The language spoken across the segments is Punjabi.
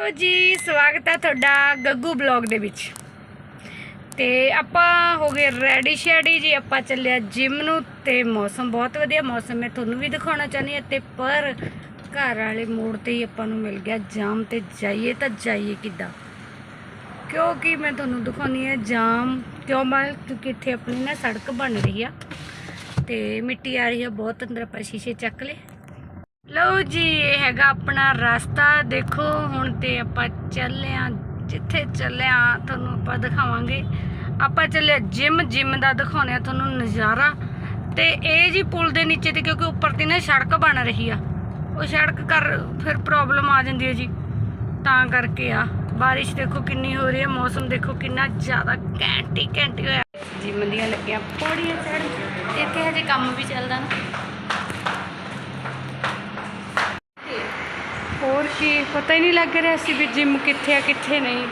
ਲੋ ਜੀ, ਸਵਾਗਤ ਹੈ ਤੁਹਾਡਾ ਗੱਗੂ ਬਲੌਗ ਦੇ ਵਿੱਚ। ਤੇ ਆਪਾਂ ਹੋ ਗਏ ਰੈਡੀ ਸ਼ੈਡੀ ਜੀ, ਆਪਾਂ ਚੱਲਿਆ ਜਿਮ ਨੂੰ ਤੇ ਮੌਸਮ ਬਹੁਤ ਵਧੀਆ ਮੌਸਮ ਮੈਂ ਤੁਹਾਨੂੰ ਵੀ ਦਿਖਾਉਣਾ ਚਾਹੁੰਦੀ ਹਾਂ ਤੇ ਪਰ ਘਰ ਵਾਲੇ ਮੋੜ ਤੇ ਹੀ ਆਪਾਂ ਨੂੰ ਮਿਲ ਗਿਆ ਜਾਮ ਤੇ ਜਾਈਏ ਤਾਂ ਜਾਈਏ ਕਿੱਦਾਂ? ਕਿਉਂਕਿ ਮੈਂ ਤੁਹਾਨੂੰ ਦਿਖਾਉਣੀ ਹੈ ਜਾਮ, ਕਿਉਂ ਬਣ ਕਿਉਂਕਿ ਇੱਥੇ ਆਪਣੀ ਨਾ ਸੜਕ ਬਣ ਰਹੀ ਆ ਤੇ ਮਿੱਟੀ ਆ ਰਹੀ ਆ, ਬਹੁਤ ਅੰਦਰ ਆਪਾਂ ਸ਼ੀਸ਼ੇ ਚੱਕ ਲਏ। ਲਓ ਜੀ, ਇਹ ਹੈਗਾ ਆਪਣਾ ਰਸਤਾ। ਦੇਖੋ, ਹੁਣ ਤੇ ਆਪਾਂ ਚੱਲੇ ਆ। ਜਿੱਥੇ ਚੱਲੇ ਆ, ਤੁਹਾਨੂੰ ਆਪਾਂ ਦਿਖਾਵਾਂਗੇ। ਆਪਾਂ ਚੱਲੇ ਜਿਮ। ਜਿਮ ਦਾ ਦਿਖਾਉਣੇ ਆ ਤੁਹਾਨੂੰ ਨਜ਼ਾਰਾ। ਤੇ ਇਹ ਜੀ ਪੁਲ ਦੇ ਨੀਚੇ ਤੇ ਕਿਉਂਕਿ ਉੱਪਰ ਤੇ ਨਾ ਸੜਕ ਬਣ ਰਹੀ ਆ। ਉਹ ਸੜਕ ਕਰ ਫਿਰ ਪ੍ਰੋਬਲਮ ਆ ਜਾਂਦੀ ਹੈ ਜੀ। ਤਾਂ ਕਰਕੇ ਆ। ਬਾਰਿਸ਼ ਦੇਖੋ ਕਿੰਨੀ ਹੋ ਰਹੀ ਹੈ ਮੌਸਮ ਦੇਖੋ ਕਿੰਨਾ ਜ਼ਿਆਦਾ ਘੈਂਟੀ ਘੈਂਟੀ ਹੋਇਆ। ਜਿਮ ਦੀਆਂ ਲੱਗੀਆਂ ਪੌੜੀਆਂ ਚੜ੍ਹ ਤੇ ਇੱਥੇ ਹਜੇ ਕੰਮ ਵੀ ਚੱਲਦਾ ਨਾ। ਕੀ ਪਤਾ ਹੀ ਨਹੀਂ ਲੱਗ ਰਿਹਾ ਸੀ ਵੀ ਜਿਮ ਕਿੱਥੇ ਆ, ਕਿੱਥੇ ਨਹੀਂ।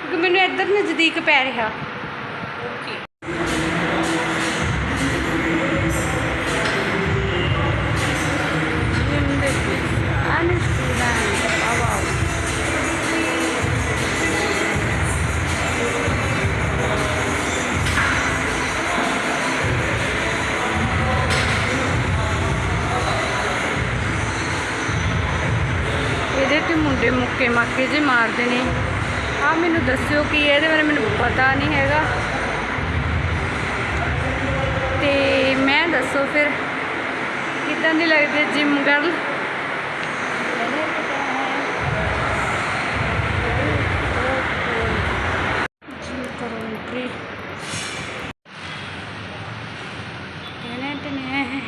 ਕਿਉਂਕਿ ਮੈਨੂੰ ਇੱਧਰ ਨਜ਼ਦੀਕ ਪੈ ਰਿਹਾ। ਜਿਮ ਇਹਦੇ ਮੁੰਡੇ ਮੁੱਕੇ ਮਾਕੇ ਜੇ ਮਾਰਦੇ ਨੇ। ਆ ਮੈਨੂੰ ਦੱਸਿਓ ਕੀ ਹੈ, ਇਹਦੇ ਬਾਰੇ ਮੈਨੂੰ ਪਤਾ ਨਹੀਂ ਹੈਗਾ। ਤੇ ਮੈਂ ਦੱਸੋ ਫਿਰ ਕਿਦਾਂ ਦੀ ਲੱਗਦੀ ਹੈ ਜਿਮ ਗਰਲ ਜਿਮ ਕਰੋ ਐਂਟਰੀ ਟਨੇ ਟਨੇ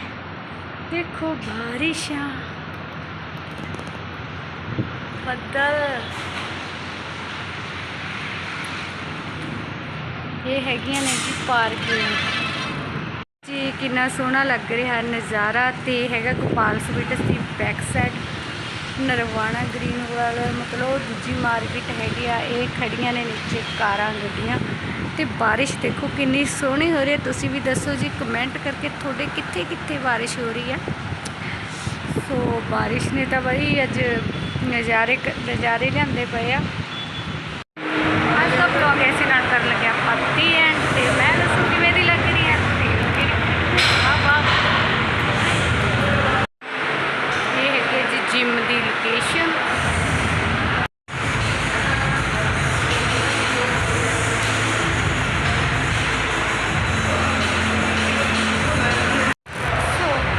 ਦੇਖੋ ਬਾਰਿਸ਼ਾਂ ਬੱਦਲ। ਇਹ ਹੈਗੀਆਂ ਨੇ ਜੀ ਪਾਰਕਿੰਗ। ਜੀ, ਕਿੰਨਾ ਸੋਹਣਾ ਲੱਗ ਰਿਹਾ ਨਜ਼ਾਰਾ ਤੇ ਹੈਗਾ ਗੋਪਾਲ ਸਵੀਟਸ ਦੀ back side Narwana green wall ਮਤਲਬ ਉਹ ਦੂਜੀ ਮਾਰਕੀਟ ਹੈਗੀ ਆ, ਇਹ ਖੜੀਆਂ ਨੇ ਨੀਚੇ ਕਾਰਾਂ, ਗੱਡੀਆਂ ਤੇ ਬਾਰਿਸ਼ ਦੇਖੋ ਕਿੰਨੀ ਸੋਹਣੀ ਹੋ ਰਹੀ ਹੈ। ਤੁਸੀਂ ਵੀ ਦੱਸੋ ਜੀ ਕਮੈਂਟ ਕਰਕੇ ਤੁਹਾਡੇ ਕਿੱਥੇ ਕਿੱਥੇ ਬਾਰਿਸ਼ ਹੋ ਰਹੀ ਆ ਸੋ ਬਾਰਿਸ਼ ਨੇ ਤਾਂ ਬਈ ਅੱਜ ਨਜ਼ਾਰੇ ਕ- ਨਜ਼ਾਰੇ ਲਿਆਂਦੇ ਪਏ ਆ। ਅੱਜ ਦਾ ਬਲੌਗ ਐਸੇ ਨਾਲ ਕਰਨ ਲੱਗਿਆ ਪੱਤੀ ਐਂਡ ਤੇ ਮੈਂ ਦੱਸੂ ਕਿਵੇਂ ਦੀ ਲੱਗ ਰਹੀ ਹੈ। ਤੇ ਵਾਹ ਵਾਹ। ਇਹ ਹੈਗੀ ਜੀ ਜਿਮ ਦੀ ਲੋਕੇਸ਼ਨ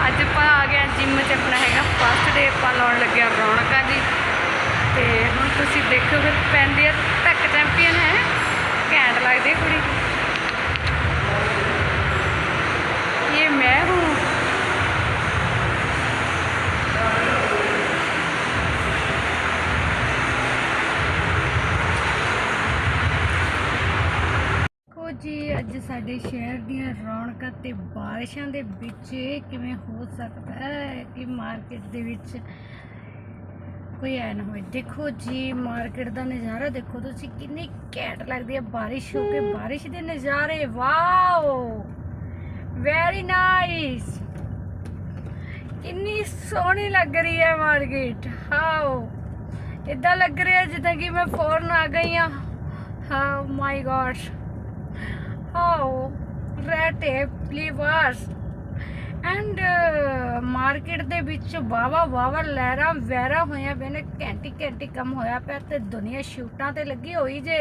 ਅੱਜ ਆਪਾਂ ਆ ਗਏ ਜਿਮ 'ਚ। ਆਪਣਾ ਹੈਗਾ ਫਸਟ ਡੇ ਆਪਾਂ ਲਾਉਣ ਲੱਗਿਆ ਰੌਣਕਾਂ ਜੀ। ਤੇ ਹੁਣ ਤੁਸੀਂ ਦੇਖੋ ਫਿਰ ਪੈਂਦੀ ਆ ਟੱਕ ਚੈਂਪੀਅਨ ਹੈ ਘੈਂਟ ਲੱਗਦੀ ਕੁੜੀ। ਇਹ ਮੈਂ ਹੂੰ ਦੇਖੋ ਜੀ, ਅੱਜ ਸਾਡੇ ਸ਼ਹਿਰ ਦੀਆਂ ਰੌਣਕਾਂ ਤੇ ਬਾਰਿਸ਼ਾਂ ਦੇ ਵਿੱਚ ਕਿਵੇਂ ਹੋ ਸਕਦਾ ਹੈ ਕਿ ਮਾਰਕੀਟ ਦੇ ਵਿੱਚ ਕੋਈ ਐ ਨਾ ਹੋਏ। ਦੇਖੋ ਜੀ, ਮਾਰਕੀਟ ਦਾ ਨਜ਼ਾਰਾ ਦੇਖੋ ਤੁਸੀਂ, ਕਿੰਨੀ ਘੈਂਟ ਲੱਗਦੀ ਹੈ। ਬਾਰਿਸ਼ ਹੋ ਕੇ ਬਾਰਿਸ਼ ਦੇ ਨਜ਼ਾਰੇ, ਵਾਓ! ਵੈਰੀ ਨਾਈਸ ਕਿੰਨੀ ਸੋਹਣੀ ਲੱਗ ਰਹੀ ਹੈ ਮਾਰਕੀਟ। ਹਾਓ! ਇਦਾਂ ਲੱਗ ਰਿਹਾ ਜਿੱਦਾਂ ਕਿ ਮੈਂ ਫੋਰਨ ਆ ਗਈ ਹਾਂ। ਹਾਂ ਮਾਈ ਗॉड ਹਾਓ ਰੈਟ ਫਲੀਵਰਸ ਐਂਡ ਮਾਰਕੀਟ ਦੇ ਵਿੱਚ ਵਾਵਾ ਵਾਵਾ ਲਹਿਰਾਂ ਵੈਰਾ ਹੋਇਆ ਪਈਆਂ ਨੇ, ਘੰਟੀ ਕੰਮ ਹੋਇਆ ਪਿਆ ਤੇ ਦੁਨੀਆ ਸ਼ੂਟਾਂ ਤੇ ਲੱਗੀ ਹੋਈ ਜੇ।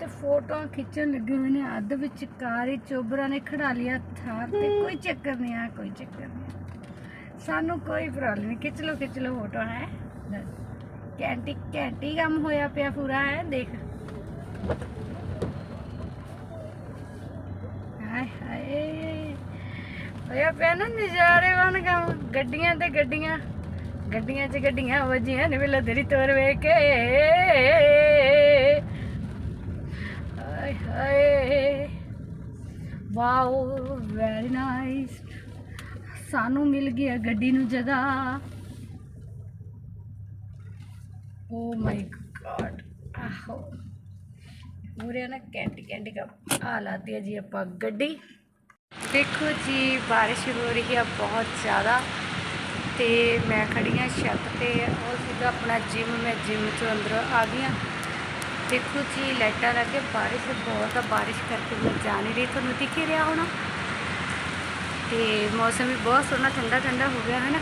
ਤੇ ਫੋਟੋਆਂ ਖਿੱਚਣ ਲੱਗੇ ਹੋਏ ਨੇ, ਅੱਧ ਵਿੱਚ ਕਾਰੀ ਚੋਬਰਾ ਨੇ ਖੜਾ ਲਿਆ ਥਾਰ ਤੇ। ਕੋਈ ਚੱਕਰ ਨਹੀਂ ਆ, ਕੋਈ ਚੱਕਰ ਨਹੀਂ ਸਾਨੂੰ ਕੋਈ ਪ੍ਰੋਬਲਮ ਨਹੀਂ। ਖਿੱਚ ਲੋ ਖਿੱਚ ਲਓ ਫੋਟੋ, ਹੈ। ਘੰਟੀ ਘੰਟੀ ਕੰਮ ਹੋਇਆ ਪਿਆ ਪੂਰਾ, ਹੈ, ਦੇਖ। ਹਾਏ ਹਾਏ। ਹੋਇਆ ਪਿਆ ਨਾ ਨਜ਼ਾਰੇ ਬਣ ਕੰਮ ਗੱਡੀਆਂ ਤੇ ਗੱਡੀਆਂ ਗੱਡੀਆਂ 'ਚ ਗੱਡੀਆਂ ਵੱਜੀਆਂ ਨੇ ਵੇਲੇ ਤੇਰੀ ਤੋਰ ਵੇਖ ਕੇ। ਹਾਏ ਹਾਏ। ਵਾਓ ਵੈਰੀ ਨਾਈਸ ਸਾਨੂੰ ਮਿਲ ਗਿਆ ਗੱਡੀ ਨੂੰ ਜਗ੍ਹਾ। ਓ ਮਾਈ ਗॉड ਆਹੋ। ਪੂਰੇ ਨਾ ਕੈਂਟੀ ਕੈਂਟੀ ਕਾ ਆ ਲਾਤੀ ਹੈ ਜੀ ਆਪਾਂ ਗੱਡੀ। ਦੇਖੋ ਜੀ, ਬਾਰਿਸ਼ ਹੋ ਰਹੀ ਆ ਬਹੁਤ ਜ਼ਿਆਦਾ ਤੇ ਮੈਂ ਖੜੀ ਹਾਂ ਛੱਤ ਤੇ, ਉਹ ਸੀਗਾ ਆਪਣਾ ਜਿਮ ਮੈਂ ਜਿਮ ਤੋਂ ਅੰਦਰ ਆ ਗਈ ਹਾਂ ਦੇਖੋ ਜੀ, ਲਾਈਟਾਂ ਲੱਗੇ ਬਾਰਿਸ਼ ਬਹੁਤ ਆ, ਬਾਰਿਸ਼ ਕਰਕੇ ਮੈਂ ਜਾ ਨਹੀਂ ਰਹੀ, ਤੁਹਾਨੂੰ ਦਿਖ ਹੀ ਰਿਹਾ ਹੋਣਾ। ਤੇ ਮੌਸਮ ਵੀ ਬਹੁਤ ਸੋਹਣਾ ਠੰਡਾ ਠੰਡਾ ਹੋ ਗਿਆ, ਹੈ ਨਾ?